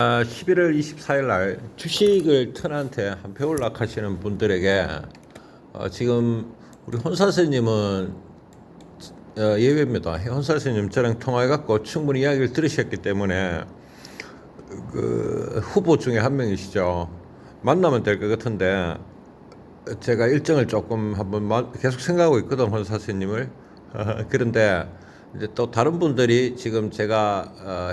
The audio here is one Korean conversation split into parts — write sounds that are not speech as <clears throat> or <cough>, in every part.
아, 11월 24일 날 주식을 턴한테 한 표 올락하시는 분들에게 어, 지금 우리 혼사스님은 어, 예외입니다. 혼사스님 저랑 통화해갖고 충분히 이야기를 들으셨기 때문에 그 후보 중에 한 명이시죠. 만나면 될 것 같은데 제가 일정을 조금 한번 마- 계속 생각하고 있거든 혼사스님을 <laughs> 그런데 이제 또 다른 분들이 지금 제가 어,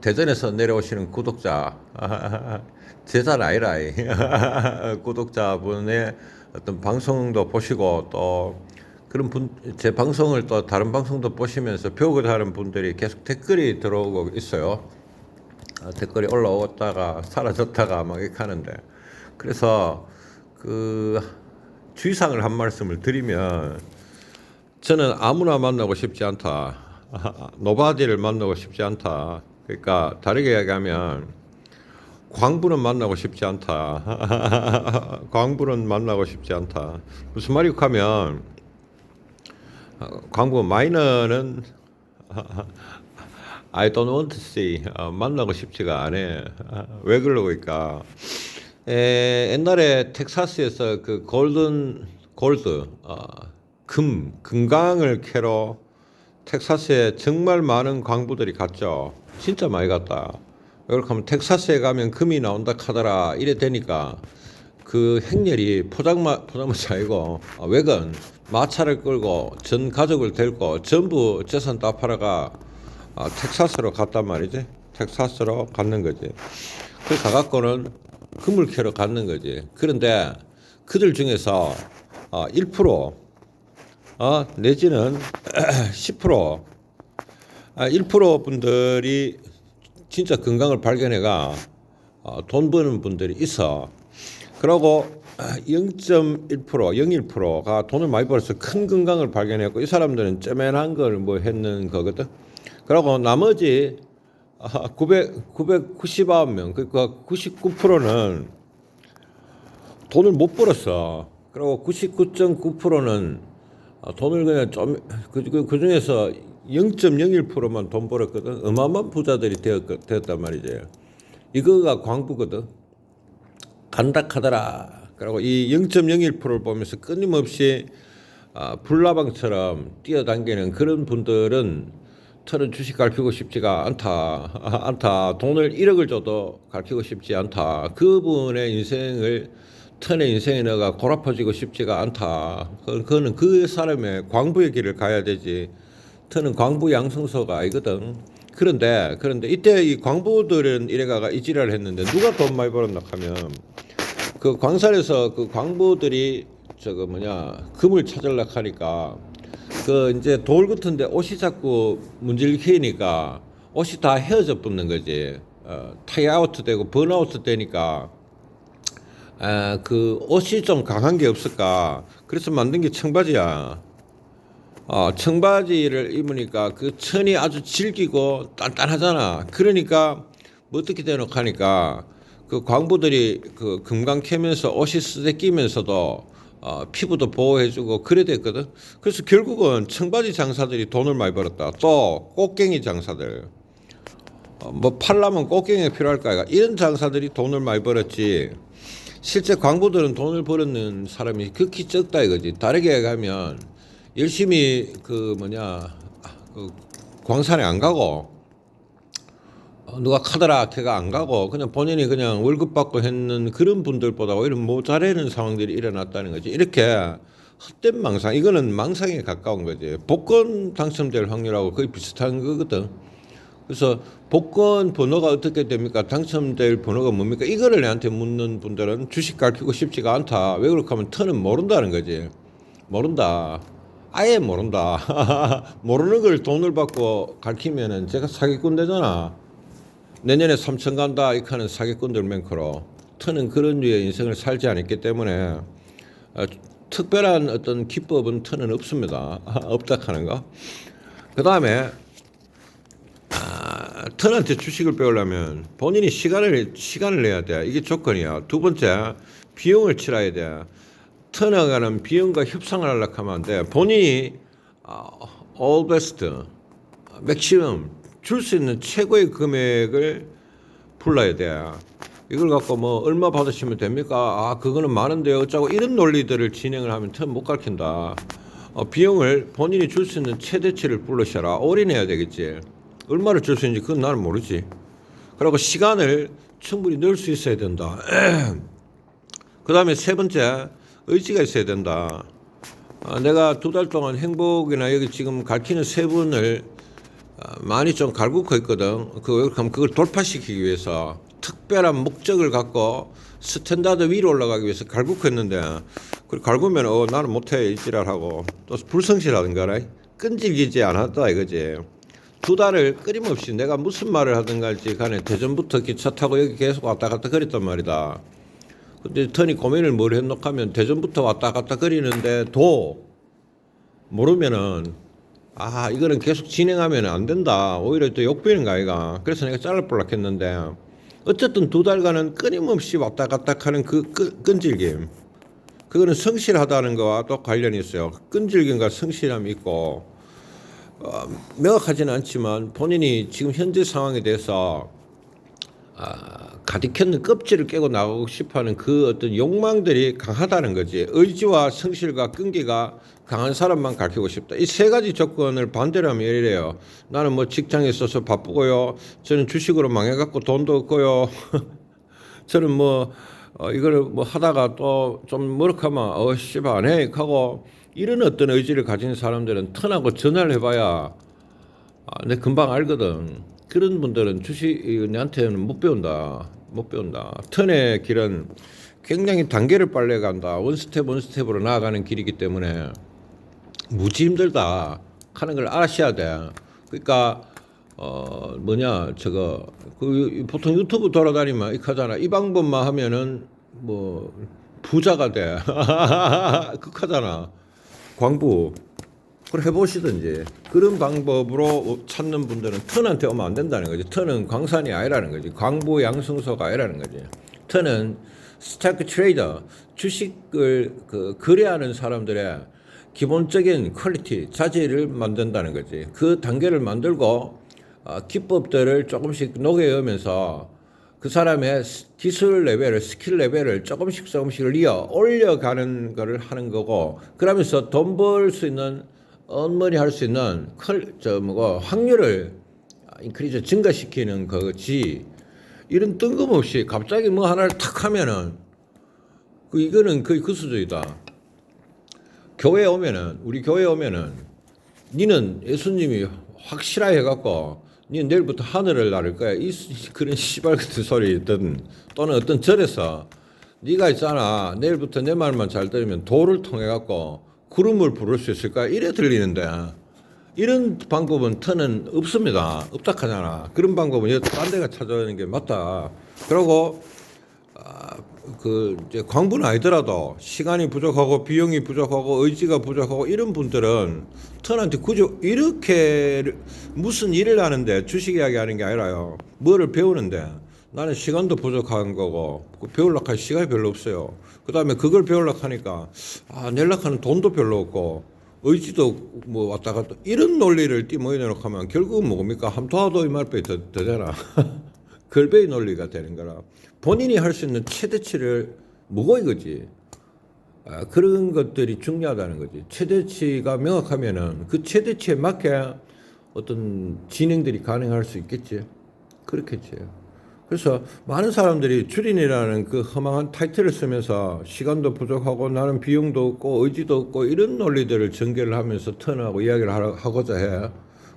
대전에서 내려오시는 구독자 <laughs> 제자 아니라 이. <laughs> 구독자분의 어떤 방송도 보시고 또 그런 분 제 방송을 또 다른 방송도 보시면서 배우고자 하는 분들이 계속 댓글이 들어오고 있어요. 아, 댓글이 올라오다가 사라졌다가 막 이렇게 하는데 그래서 그 주의사항을 한 말씀을 드리면 저는 아무나 만나고 싶지 않다. <laughs> 노바디를 만나고 싶지 않다. 그러니까 다르게 얘기하면 광부는 만나고 싶지 않다. <laughs> 광부는 만나고 싶지 않다. 무슨 말이고 하면 어, 광부 마이너는 <laughs> I don't want to see 어, 만나고 싶지가 않아. 왜 그러고니까 에, 옛날에 텍사스에서 그 골든 골드 어, 금 금강을 캐러 텍사스에 정말 많은 광부들이 갔죠. 진짜 많이 갔다. 왜 그렇게 하면 텍사스에 가면 금이 나온다 카더라 이래 되니까 그 행렬이 포장마 포장마차 아니고 어, 외건 마차를 끌고 전 가족을 데리고 전부 재산 다 팔아가 아, 텍사스로 갔단 말이지. 텍사스로 갔는 거지. 그 가갖고는 금을 캐러 갔는 거지. 그런데 그들 중에서 어, 1% 어, 내지는 <clears throat> 10% 아, 1% 분들이 진짜 건강을 발견해가 어, 돈 버는 분들이 있어. 그러고 <clears throat> 0.1% 0.1%가 돈을 많이 벌어서 큰 건강을 발견했고 이 사람들은 쩌맨한 걸 뭐 했는 거거든. 그리고 나머지 900 999명 그러니까 99%는 돈을 못 벌었어. 그리고 99.9%는 돈을 그냥 좀, 그, 그, 그 중에서 0.01%만 돈 벌었거든. 어마어마한 부자들이 되었, 되었단 말이지. 이거가 광부거든. 간다 카더라. 그리고 이 0.01%를 보면서 끊임없이 아, 불나방처럼 뛰어당기는 그런 분들은 저는 주식 가르치고 싶지가 않다. <laughs> 않다. 돈을 1억을 줘도 가르치고 싶지 않다. 그분의 인생을 턴의 인생에 너가 골아퍼지고 싶지가 않다. 그- 그거는 그 사람의 광부의 길을 가야 되지. 턴은 광부 양성소가 아니거든. 그런데 그런데 이때 이 광부들은 이래가가 이지랄을 했는데 누가 돈 많이 벌었나 하면 그 광산에서 그 광부들이 저거 뭐냐 금을 찾으려고 하니까 그 이제 돌 같은데 옷이 자꾸 문질기니까 옷이 다 헤어져 붙는 거지. 어, 타이아웃 되고 번아웃 되니까 아, 그 옷이 좀 강한 게 없을까? 그래서 만든 게 청바지야. 어, 청바지를 입으니까 그 천이 아주 질기고 단단하잖아. 그러니까 뭐 어떻게 되노 하니까 그 광부들이 그 금강 캐면서 옷이 쓰대 끼면서도 어, 피부도 보호해주고 그래 됐거든. 그래서 결국은 청바지 장사들이 돈을 많이 벌었다. 또 꽃갱이 장사들. 어, 뭐 팔라면 꽃갱이가 필요할 거야. 이런 장사들이 돈을 많이 벌었지. 실제 광부들은 돈을 벌었는 사람이 극히 적다 이거지. 다르게 얘기하면 열심히 그 뭐냐 그 광산에 안 가고 어, 누가 카더라 걔가 안 가고 그냥 본인이 그냥 월급 받고 했는 그런 분들보다 오히려 모자라는 상황들이 일어났다는 거지. 이렇게 헛된 망상 이거는 망상에 가까운 거지. 복권 당첨될 확률하고 거의 비슷한 거거든. 그래서 복권 번호가 어떻게 됩니까? 당첨될 번호가 뭡니까? 이거를 내한테 묻는 분들은 주식 가르치고 싶지가 않다. 왜 그렇게 하면 터는 모른다는 거지. 모른다. 아예 모른다. <laughs> 모르는 걸 돈을 받고 가르치면은 제가 사기꾼 되잖아. 내년에 삼천 간다 이렇게 하는 사기꾼들 맹커로 터는 그런 류의 인생을 살지 않았기 때문에 어, 특별한 어떤 기법은 터는 없습니다. <laughs> 없다 하는 거. 그 다음에 아, 턴한테 주식을 배우려면 본인이 시간을 시간을 내야 돼. 이게 조건이야. 두 번째 비용을 치러야 돼. 턴어가는 비용과 협상을 하려고 하면 안 돼. 본인이 아, all best, 맥시멈 줄수 있는 최고의 금액을 불러야 돼. 이걸 갖고 뭐 얼마 받으시면 됩니까? 아 그거는 많은데요. 어쩌고 이런 논리들을 진행을 하면 참못 가르친다. 어, 비용을 본인이 줄 수 있는 최대치를 불러셔라. 올인해야 되겠지. 얼마를 줄 수 있는지 그건 나는 모르지. 그리고 시간을 충분히 넣을 수 있어야 된다. <clears throat> 그 다음에 세 번째 의지가 있어야 된다. 아, 내가 두 달 동안 행복이나 여기 지금 가르치는 세 분을 아, 많이 좀 갈구고 있거든. 그걸 그럼 그걸 돌파시키기 위해서 특별한 목적을 갖고 스탠다드 위로 올라가기 위해서 갈구고 했는데 그 갈구면 어 나는 못해 이지랄 하고 또 불성실하든가 끈질기지 않았다 이거지. 두 달을 끊임없이 내가 무슨 말을 하든가 할지 간에 대전부터 기차 타고 여기 계속 왔다 갔다 그랬단 말이다. 근데 턴이 고민을 뭘 했노 하면 대전부터 왔다 갔다 거리는데도 모르면은 아 이거는 계속 진행하면 안 된다. 오히려 또 욕비는 거 아이가. 그래서 내가 잘라 볼락 했는데 어쨌든 두 달간은 끊임없이 왔다 갔다 하는 그 끈- 끈질김. 그거는 성실하다는 거와 또 관련이 있어요. 끈질김과 성실함이 있고 어, 명확하지는 않지만 본인이 지금 현재 상황에 대해서 아, 가득했는 껍질을 깨고 나가고 싶어하는 그 어떤 욕망들이 강하다는 거지. 의지와 성실과 끈기가 강한 사람만 가르치고 싶다. 이 세 가지 조건을 반대로 하면 이래요. 나는 뭐 직장에 있어서 바쁘고요. 저는 주식으로 망해갖고 돈도 없고요. <laughs> 저는 뭐 어, 이거를 뭐 하다가 또 좀 머럭하면 어 씨발 안해 하고 이런 어떤 의지를 가진 사람들은 턴하고 전화를 해봐야 아, 내 금방 알거든. 그런 분들은 주식 내한테는 못 배운다. 못 배운다. 턴의 길은 굉장히 단계를 빨래 간다. 원스텝 원스텝으로 나아가는 길이기 때문에 무지 힘들다 하는 걸 아셔야 돼. 그러니까 어 뭐냐 저거 그 보통 유튜브 돌아다니면 이렇게 하잖아. 이 방법만 하면은 뭐 부자가 돼. <laughs> 극하잖아. 광부. 그걸 해보시든지 그런 방법으로 찾는 분들은 턴한테 오면 안 된다는 거지. 턴은 광산이 아니라는 거지. 광부 양성소가 아니라는 거지. 턴은 스타크 트레이더 주식을 그 거래하는 사람들의 기본적인 퀄리티 자질을 만든다는 거지. 그 단계를 만들고 어, 기법들을 조금씩 녹여오면서 그 사람의 스- 기술 레벨을 스킬 레벨을 조금씩 조금씩 리어 올려가는 거를 하는 거고 그러면서 돈 벌 수 있는 언머니 할 수 있는 컬저 뭐고 확률을 인크리즈 증가시키는 거지 이런 뜬금없이 갑자기 뭐 하나를 탁 하면은 그 이거는 거의 그 수준이다. 교회 오면은 우리 교회 오면은 니는 예수님이 확실하게 해갖고 니 내일부터 하늘을 나를 거야. 이 수- 그런 씨발 같은 소리든 또는 어떤 절에서 네가 있잖아. 내일부터 내 말만 잘 들으면 도를 통해 갖고 구름을 부를 수 있을 거야. 이래 들리는데. 이런 방법은 터는 없습니다. 없다 하잖아. 그런 방법은 여딴 데가 찾아오는 게 맞다. 그러고 아, 그 이제 광부는 아니더라도 시간이 부족하고 비용이 부족하고 의지가 부족하고 이런 분들은 턴한테 그저 이렇게 무슨 일을 하는데 주식 이야기 하는 게 아니라요. 뭐를 배우는데 나는 시간도 부족한 거고 그 배우려고 할 시간이 별로 없어요. 그 다음에 그걸 배우려고 하니까 아 내려고 하는 돈도 별로 없고 의지도 뭐 왔다 갔다 이런 논리를 띠모여놓고 하면 결국은 뭡니까 함도하도 이 말빼 더, 더잖아. <laughs> 걸베이 논리가 되는 거라 본인이 할 수 있는 최대치를 뭐고 이거지. 아, 그런 것들이 중요하다는 거지. 최대치가 명확하면은 그 최대치에 맞게 어떤 진행들이 가능할 수 있겠지. 그렇겠지. 그래서 많은 사람들이 주린이라는 그 허망한 타이틀을 쓰면서 시간도 부족하고 나는 비용도 없고 의지도 없고 이런 논리들을 전개를 하면서 턴하고 이야기를 하고자 해.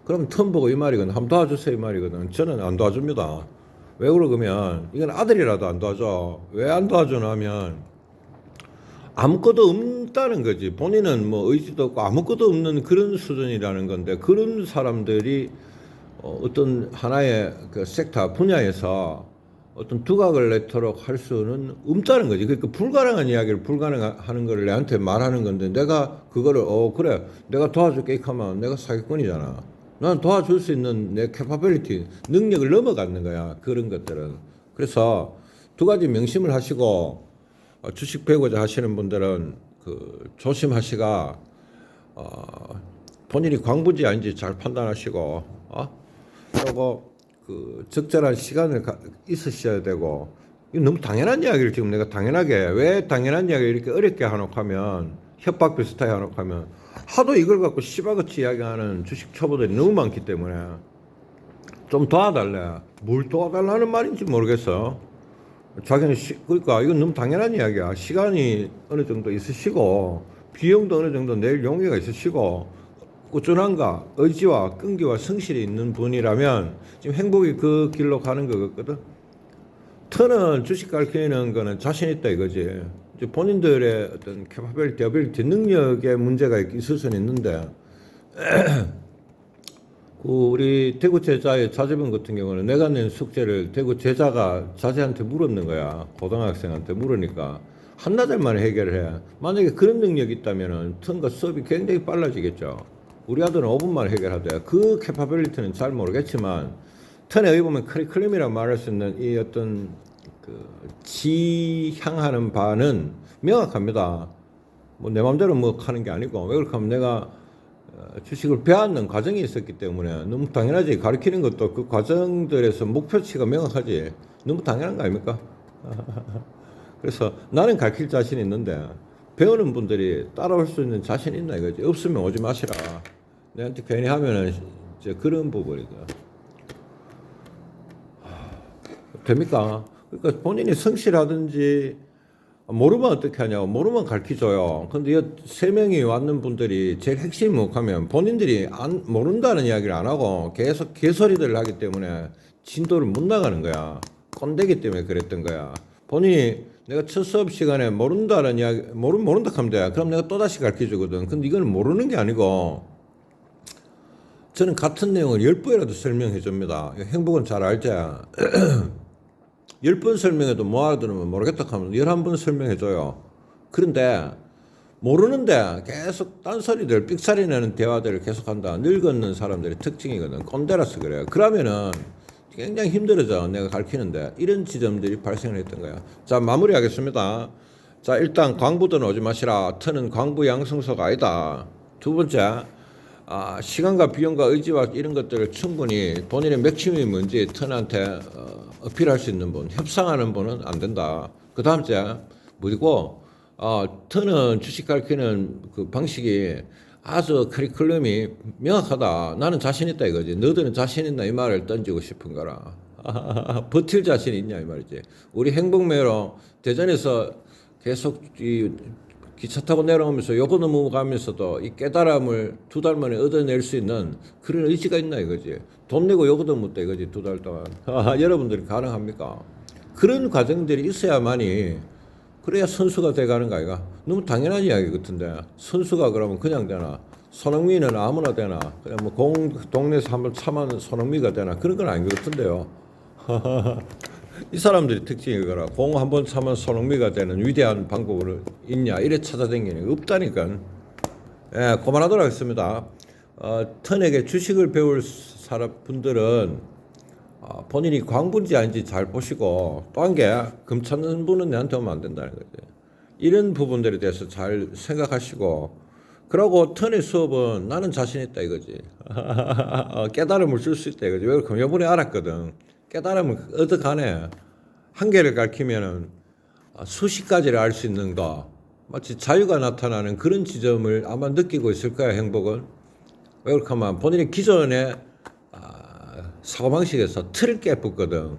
그럼 턴 보고 이 말이거든 한번 도와주세요 이 말이거든. 저는 안 도와줍니다 왜 그러면 이건 아들이라도 안 도와줘 왜 안 도와주나 하면 아무것도 없다는 거지 본인은 뭐 의지도 없고 아무것도 없는 그런 수준이라는 건데 그런 사람들이 어, 어떤 하나의 그 섹터 분야에서 어떤 두각을 내도록 할 수는 없다는 거지. 그러니까 불가능한 이야기를 불가능하는 거를 내한테 말하는 건데 내가 그거를 어 그래 내가 도와줄게 하면 내가 사기꾼이잖아. 난 도와줄 수 있는 내 캐파빌리티 능력을 넘어가는 거야 그런 것들은. 그래서 두 가지 명심을 하시고 어, 주식 배우고자 하시는 분들은 그 조심하시가 어, 본인이 광부지 아닌지 잘 판단하시고 어? 그리고 그 적절한 시간을 가, 있으셔야 되고 이거 너무 당연한 이야기를 지금 내가 당연하게 왜 당연한 이야기를 이렇게 어렵게 하놓고 하면 협박 비슷하게 하놓고 하면 하도 이걸 갖고 씨바같이 이야기하는 주식 초보들이 너무 많기 때문에 좀 도와달래 뭘 도와달라는 말인지 모르겠어 자기는 시, 그러니까 이건 너무 당연한 이야기야 시간이 어느 정도 있으시고 비용도 어느 정도 낼 용의가 있으시고 꾸준함과 의지와 끈기와 성실이 있는 분이라면 지금 행복이 그 길로 가는 거거든. 터는 주식 가르치는 거는 자신 있다 이거지. 본인들의 어떤 캐파빌티, 어빌티 능력의 문제가 있을 수는 있는데 <clears throat> 그 우리 대구 제자의 자제분 같은 경우는 내가 낸 숙제를 대구 제자가 자제한테 물었는 거야. 고등학생한테 물으니까 한나절 만에 해결을 해. 만약에 그런 능력이 있다면은 턴과 수업이 굉장히 빨라지겠죠. 우리 아들은 5분 만에 해결하대. 그 캐파빌리티는 잘 모르겠지만 턴에 의보면 커리큘럼이라고 말할 수 있는 이 어떤 그 지향하는 바는 명확합니다. 뭐 내 마음대로 뭐 하는 게 아니고 왜 그렇게 하면 내가 어, 주식을 배웠는 과정이 있었기 때문에 너무 당연하지 가르치는 것도 그 과정들에서 목표치가 명확하지 너무 당연한 거 아닙니까? <laughs> 그래서 나는 가르칠 자신 있는데 배우는 분들이 따라올 수 있는 자신 있나 이거지 없으면 오지 마시라 내한테 괜히 하면은 이제 그런 부분이다 됩니까? 그러니까 본인이 성실하든지 모르면 어떻게 하냐고 모르면 가르쳐줘요. 근데 이세 명이 왔는 분들이 제일 핵심이 뭐하면 본인들이 안 모른다는 이야기를 안 하고 계속 개소리들을 하기 때문에 진도를 못 나가는 거야. 꼰대기 때문에 그랬던 거야. 본인이 내가 첫 수업 시간에 모른다는 이야기 모르 모른다 하면 돼. 그럼 내가 또 다시 가르쳐 주거든. 근데 이거는 모르는 게 아니고 저는 같은 내용을 열 번이라도 설명해 줍니다. 행복은 잘 알지. <clears throat> 열 번 설명해도 뭐 알아들으면 모르겠다 하면 열한 번 설명해 줘요. 그런데 모르는데 계속 딴소리들 삑사리 내는 대화들을 계속한다. 늙었는 사람들의 특징이거든. 꼰대라서 그래요. 그러면은 굉장히 힘들어져. 내가 가르치는데 이런 지점들이 발생을 했던 거야. 자 마무리하겠습니다. 자 일단 광부든 오지 마시라. 터는 광부 양성소가 아니다. 두 번째 아, 시간과 비용과 의지와 이런 것들을 충분히 본인의 맥심이 뭔지 턴한테 어, 어필할 수 있는 분, 협상하는 분은 안 된다. 그 다음 째, 뭐고, 어, 턴은 주식 가르치는 그 방식이 아주 커리큘럼이 명확하다. 나는 자신 있다 이거지. 너들은 자신 있나 이 말을 던지고 싶은 거라. <laughs> 버틸 자신 있냐 이 말이지. 우리 행복매로 대전에서 계속 이 기차 타고 내려오면서 요거 넘어가면서도 이 깨달음을 두 달 만에 얻어낼 수 있는 그런 의지가 있나 이거지. 돈 내고 요거도 못다 이거지 두 달 동안. <laughs> 여러분들이 가능합니까? 그런 과정들이 있어야만이 그래야 선수가 돼가는 거 아이가? 너무 당연한 이야기 같은데 선수가 그러면 그냥 되나? 손흥민은 아무나 되나? 그냥 뭐 공 동네에서 한번 참은 손흥민가 되나? 그런 건 아닌 것 같은데요. <laughs> 이 사람들이 특징이 그거라. 공 한 번 차면 손흥민가 되는 위대한 방법으로 있냐? 이래 찾아다니는 게 없다니까. 예, 그만하도록 하겠습니다. 어, 턴에게 주식을 배울 사람 분들은 어, 본인이 광분지 아닌지 잘 보시고 또 한 게 금 찾는 분은 내한테 오면 안 된다는 거지. 이런 부분들에 대해서 잘 생각하시고 그러고 턴의 수업은 나는 자신 있다 이거지. <laughs> 어, 깨달음을 줄 수 있다 이거지. 왜 그러면 이번에 알았거든. 깨달음을 어떡하네. 한 개를 가르치면은 아, 수십 가지를 알 수 있는 거. 마치 자유가 나타나는 그런 지점을 아마 느끼고 있을 거야, 행복은. 왜 그렇게 하면 본인이 기존의 아, 사고방식에서 틀을 깨붙거든.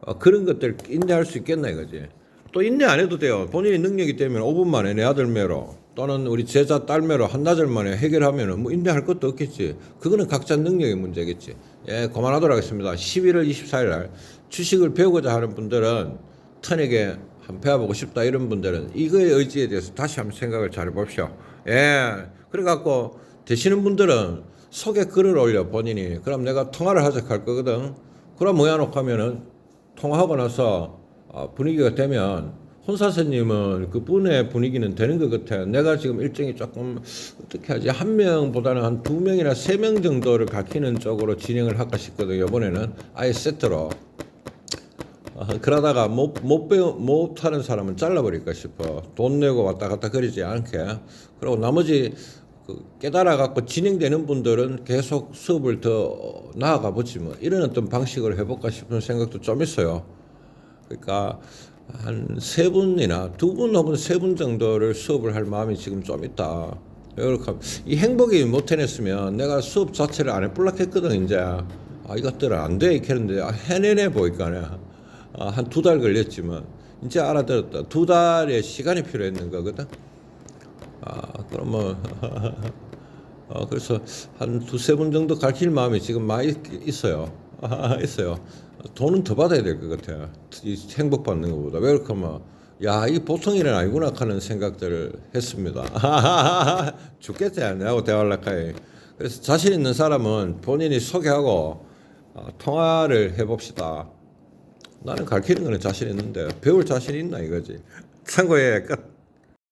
어, 그런 것들 인내할 수 있겠나 이거지. 또 인내 안 해도 돼요. 본인이 능력이 되면 5분 만에 내 아들 매로 또는 우리 제자 딸 매로 한나절 만에 해결하면은 뭐 인내할 것도 없겠지. 그거는 각자 능력의 문제겠지. 예, 그만하도록 하겠습니다. 11월 24일 날 주식을 배우고자 하는 분들은 턴에게 한 배워보고 싶다 이런 분들은 이거의 의지에 대해서 다시 한번 생각을 잘 해봅시오. 예, 그래갖고 되시는 분들은 속에 글을 올려 본인이 그럼 내가 통화를 하자 할 거거든. 그럼 뭐야 놓고 하면은 통화하고 나서 어, 분위기가 되면 혼사선님은 그 분의 분위기는 되는 것 같아요. 내가 지금 일정이 조금 어떻게 하지 한 명보다는 한 두 명이나 세 명 정도를 가키는 쪽으로 진행을 할까 싶거든요. 이번에는 아예 세트로. 어, 그러다가 못, 못 배우, 못 하는 사람은 잘라버릴까 싶어. 돈 내고 왔다 갔다 그러지 않게. 그리고 나머지 그 깨달아 갖고 진행되는 분들은 계속 수업을 더 나아가 보지 뭐 이런 어떤 방식으로 해볼까 싶은 생각도 좀 있어요. 그러니까 한 세 분이나 두 분 혹은 세 분 정도를 수업을 할 마음이 지금 좀 있다. 이 행복이 못 해냈으면 내가 수업 자체를 안 해볼락 했거든 이제 아 이것들은 안 돼 이렇게 했는데 아, 해내네 보니까 아, 한 두 달 걸렸지만 이제 알아들었다. 두 달의 시간이 필요했는 거거든. 아 그러면 <laughs> 어, 그래서 한 두세 분 정도 가르칠 마음이 지금 많이 있- 있어요. 아, 있어요. 돈은 더 받아야 될 것 같아요. 이 행복 받는 것보다. 왜 그렇게 하면, 야, 이게 보통 일은 아니구나 하는 생각들을 했습니다. <laughs> 죽겠다, 내하고 할까요? 그래서 자신 있는 사람은 본인이 소개하고 어, 통화를 해봅시다. 나는 가르치는 거는 자신 있는데 배울 자신 있나 이거지. <laughs> 참고해 끝.